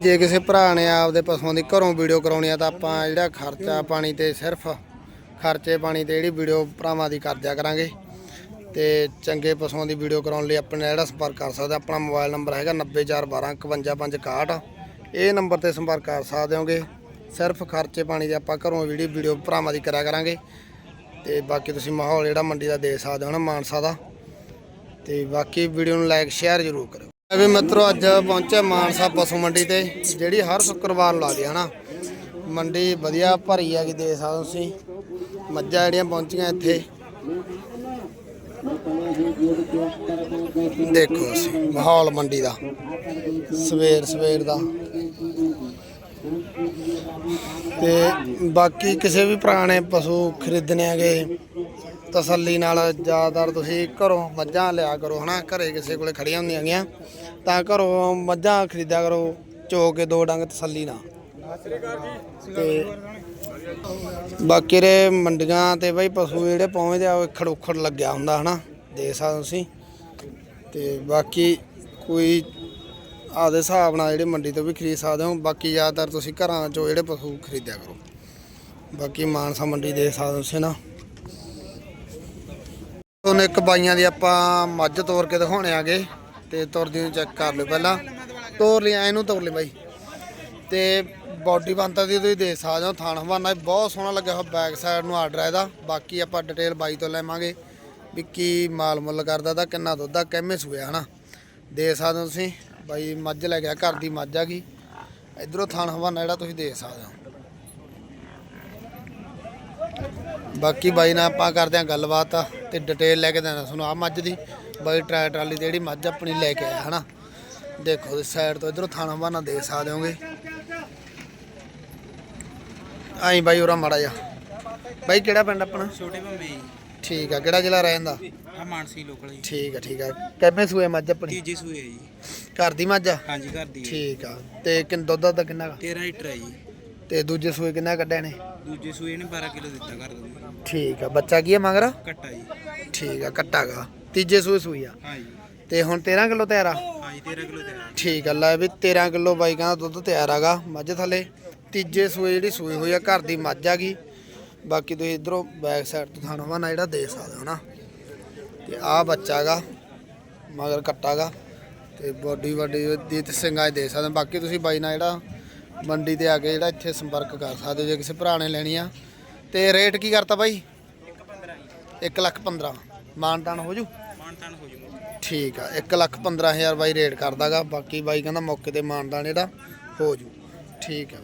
ਜੇ ਕਿਸੇ ਭਰਾ ਨੇ ਆਪਦੇ ਪਸ਼ੂਆਂ ਦੀ ਘਰੋਂ ਵੀਡੀਓ ਕਰਾਉਣੀ ਆ ਤਾਂ ਆਪਾਂ ਜਿਹੜਾ ਖਰਚਾ ਪਾਣੀ ਤੇ ਸਿਰਫ ਖਰਚੇ ਪਾਣੀ ਤੇ ਜਿਹੜੀ ਵੀਡੀਓ ਭਰਾਵਾਂ ਦੀ ਕਰ ਦਿਆ ਕਰਾਂਗੇ। ਤੇ ਚੰਗੇ ਪਸ਼ੂਆਂ ਦੀ ਵੀਡੀਓ ਕਰਾਉਣ ਲਈ ਆਪਣੇ ਜਿਹੜਾ ਸੰਪਰਕ ਕਰ ਸਕਦੇ ਆਪਣਾ ਮੋਬਾਈਲ ਨੰਬਰ ਹੈਗਾ 90412 ਇਹ ਨੰਬਰ ਤੇ ਸੰਪਰਕ ਕਰ ਸਕਦੇ ਹੋਗੇ। ਸਿਰਫ ਖਰਚੇ ਪਾਣੀ ਦੇ ਆਪਾਂ ਘਰੋਂ ਜਿਹੜੀ ਵੀਡੀਓ ਭਰਾਵਾਂ ਦੀ ਕਰਿਆ ਕਰਾਂਗੇ। ਤੇ ਬਾਕੀ ਤੁਸੀਂ ਮਾਹੌਲ ਜਿਹੜਾ ਮੰਡੀ ਦਾ ਦੇ ਸਕਦੇ ਹੋ ਨਾ, ਮਾਨਸਾ ਦਾ। ਤੇ ਬਾਕੀ ਵੀਡੀਓ ਨੂੰ ਲਾਈਕ ਸ਼ੇਅਰ ਜ਼ਰੂਰ ਕਰਿਓ। ਵੀ ਮਿੱਤਰੋ ਅੱਜ ਪਹੁੰਚਿਆ ਮਾਨਸਾ ਪਸ਼ੂ ਮੰਡੀ ਤੇ, ਜਿਹੜੀ ਹਰ ਸ਼ੁੱਕਰਵਾਰ ਨੂੰ ਲੱਗਦੀ ਹੈ ਨਾ ਮੰਡੀ ਵਧੀਆ ਭਰੀ ਹੈਗੀ ਦੇ ਸਕਦੇ ਤੁਸੀਂ। ਮੱਝਾਂ ਜਿਹੜੀਆਂ ਪਹੁੰਚੀਆਂ ਇੱਥੇ। ਦੇਖੋ ਮਾਹੌਲ ਮੰਡੀ ਦਾ। ਸਵੇਰ ਸਵੇਰ ਦਾ। ਤੇ ਬਾਕੀ ਕਿਸੇ ਵੀ ਪੁਰਾਣੇ ਪਸ਼ੂ ਖਰੀਦਣੇ ਹੈਗੇ, ਤਸੱਲੀ ਨਾਲ ਜ਼ਿਆਦਾਤਰ ਤੁਸੀਂ ਘਰੋਂ ਮੱਝਾਂ ਲਿਆ ਕਰੋ, ਹਨਾ? ਘਰੇ ਕਿਸੇ ਕੋਲੇ ਖੜੀਆਂ ਹੁੰਦੀਆਂ ਗੀਆਂ ਤਾਂ ਘਰੋਂ ਮੱਝਾਂ ਖਰੀਦਿਆ ਕਰੋ, ਚੋ ਕੇ ਦੋ ਡੰਗ ਤਸੱਲੀ ਨਾਲ। ਤੇ ਬਾਕੀ ਰੇ ਮੰਡੀਆਂ ਤੇ ਬਈ ਪਸ਼ੂ ਜਿਹੜੇ ਪਹੁੰਚਦੇ ਆ, ਉਹ ਖੜੋਖੜ ਲੱਗਿਆ ਹੁੰਦਾ, ਹਨਾ? ਦੇਖ ਸਕਦੇ ਤੁਸੀਂ। ਤੇ ਬਾਕੀ ਕੋਈ ਆਪਦੇ ਹਿਸਾਬ ਨਾਲ ਜਿਹੜੇ ਮੰਡੀ ਤੋਂ ਵੀ ਖਰੀਦ ਸਕਦੇ ਹੋ। ਬਾਕੀ ਜ਼ਿਆਦਾਤਰ ਤੁਸੀਂ ਘਰਾਂ ਚੋਂ ਜਿਹੜੇ ਪਸ਼ੂ ਖਰੀਦਿਆ ਕਰੋ। ਬਾਕੀ ਮਾਨਸਾ ਮੰਡੀ ਦੇ ਸਕਦੇ ਤੁਸੀਂ ਨਾ ਤੁਹਾਨੂੰ ਇੱਕ ਬਾਈਆਂ ਦੀ ਆਪਾਂ ਮੱਝ ਤੋਰ ਕੇ ਦਿਖਾਉਣੇ ਆਗੇ। ਤੇ ਤੁਰਦੀ ਨੂੰ ਚੈੱਕ ਕਰ ਲਿਓ ਪਹਿਲਾਂ। ਤੋਰ ਲਈ, ਐ ਤੋਰ ਲਈ ਬਾਈ। ਤੇ ਬਾਡੀ ਬੰਤਾ ਦੀ ਤੁਸੀਂ ਦੇਖ ਸਕਦੇ ਹੋ, ਥਾਣ ਹਵਾਨਾ ਬਹੁਤ ਸੋਹਣਾ ਲੱਗਿਆ ਹੋਇਆ ਬੈਕ ਸਾਈਡ ਨੂੰ ਆਰਡਰ ਹੈ ਇਹਦਾ। ਬਾਕੀ ਆਪਾਂ ਡਿਟੇਲ ਬਾਈ ਤੋਂ ਲੈਵਾਂਗੇ ਵੀ ਕੀ ਮਾਲ ਮੁੱਲ ਕਰਦਾ ਦਾ ਕਿੰਨਾ ਦੁੱਧ ਆ, ਕਿੰਨੇ ਸੂਏ ਹਨਾ। ਦੇ ਸਕਦੇ ਹੋ ਤੁਸੀਂ, ਬਾਈ ਮੱਝ ਲੈ ਗਿਆ, ਘਰ ਦੀ ਮੱਝ ਆ ਗਈ। ਇਧਰੋਂ ਥਾਣ ਹਵਾਨਾ ਜਿਹੜਾ ਤੁਸੀਂ ਦੇਖ ਸਕਦੇ ਹੋ। ਬਾਕੀ ਬਾਈ ਨਾਲ ਆਪਾਂ ਕਰਦੇ ਹਾਂ ਗੱਲਬਾਤ। ਤੇ ਡਿਟੇਲ ਲੈ ਕੇ ਦੇਣਾ ਤੁਹਾਨੂੰ ਆ ਮੱਝ ਦੀ ਬਾਈ ਟਰਾਈ ਟਰਾਲੀ ਜਿਹੜੀ ਮੱਝ ਆਪਣੀ ਲੈ ਕੇ ਆਇਆ ਹਨਾ? ਦੇਖੋ ਇਸ ਸਾਈਡ ਤੋਂ ਇਧਰੋਂ ਥਾਣਾ ਬਾਨਾ ਦੇ ਸਕਦੇ ਹੋਗੇ। ਆਈ ਬਾਈ ਉਰਾ ਮਾੜਾ ਜਾ ਬਾਈ ਕਿਹੜਾ ਪਿੰਡ ਆਪਣਾ? ਛੋਟੇ ਭੰਮੇ ਜੀ। ਠੀਕ ਆ ਕਿਹੜਾ ਜ਼ਿਲ੍ਹਾ ਰਹਿੰਦਾ? ਆ ਮਾਨਸੀ ਲੋਕਲ ਜੀ। ਠੀਕ ਆ ਠੀਕ ਆ। ਕਿੰਨੇ ਸੂਏ ਮੱਝ ਆਪਣੀ? ਤੀਜੇ ਸੂਏ ਜੀ। ਘਰ ਦੀ ਮੱਝ ਆ? ਹਾਂਜੀ ਘਰ ਦੀ। ਠੀਕ ਆ। ਤੇ ਕਿੰਨ ਦੁੱਧ ਦਾ ਕਿੰਨਾ ਗਾ? 13 ਲੀਟਰ ਹੈ ਜੀ। ਤੇ ਦੂਜੇ ਸੂਏ ਕਿੰਨਾ ਕੱਢਿਆ ਨੇ ਦੂਜੇ ਸੂਏ ਨੇ 12 ਕਿਲੋ ਦਿੱਤਾ ਕਰ ਦੋ। ਠੀਕ ਆ ਬੱਚਾ ਕੀ ਆ ਮਗਰ? ਘੱਟਾ ਜੀ। ਠੀਕ ਆ ਕੱਟਾਗਾ ਤੀਜੇ ਸੂਏ ਸੂਈ ਆ। ਹਾਂ ਜੀ। ਤੇ ਹੁਣ 13 ਕਿਲੋ ਤਿਆਰ ਆ? ਹਾਂ ਜੀ 13 ਕਿਲੋ ਦੇਣਾ ਠੀਕ ਆ ਲੈ ਵੀ 13 ਕਿਲੋ ਬਾਈ ਕਹਿੰਦਾ ਦੁੱਧ ਤਿਆਰ ਹੈਗਾ ਮੱਝ ਥੱਲੇ। ਤੀਜੇ ਸੂਏ ਜਿਹੜੀ ਸੂਈ ਹੋਈ ਆ ਘਰ ਦੀ ਮੱਝ ਆ ਗਈ। ਬਾਕੀ ਤੁਸੀਂ ਇਧਰੋਂ ਬੈਕ ਸਾਈਡ ਤੋਂ ਥਾਣਾ ਵਾ ਨਾ ਜਿਹੜਾ ਦੇ ਸਕਦੇ ਹੋ ਨਾ ਤੇ ਆਹ ਬੱਚਾ ਗਾ ਮਗਰ ਕੱਟਾਗਾ ਤੇ ਬੋਡੀ ਵੱਡੀ ਦੀ 'ਚ ਦੇ ਸਕਦੇ ਹੋ। ਬਾਕੀ ਤੁਸੀਂ ਬਾਈ ਨਾਲ ਜਿਹੜਾ ਮੰਡੀ ਤੇ ਆ ਕੇ ਜਿਹੜਾ ਇੱਥੇ ਸੰਪਰਕ ਕਰ ਸਕਦੇ ਹੋ ਜੇ ਕਿਸੇ ਭਰਾ ਨੇ ਲੈਣੀ ਆ। ਤੇ ਰੇਟ ਕੀ ਕਰਤਾ ਬਾਈ? 1 ਲੱਖ 15 ਮਾਨਤਾਨ ਹੋ ਜੂ? ਮਾਨਤਾਨ ਹੋ ਜੂਗਾ ਠੀਕ ਆ 1 ਲੱਖ 15000 ਬਾਈ ਰੇਟ ਕਰਦਾਗਾ। ਬਾਕੀ ਬਾਈ ਕਹਿੰਦਾ ਮੌਕੇ ਤੇ ਮਾਨਦਾਨ ਜਿਹੜਾ ਹੋ ਜੂ। ਠੀਕ ਆ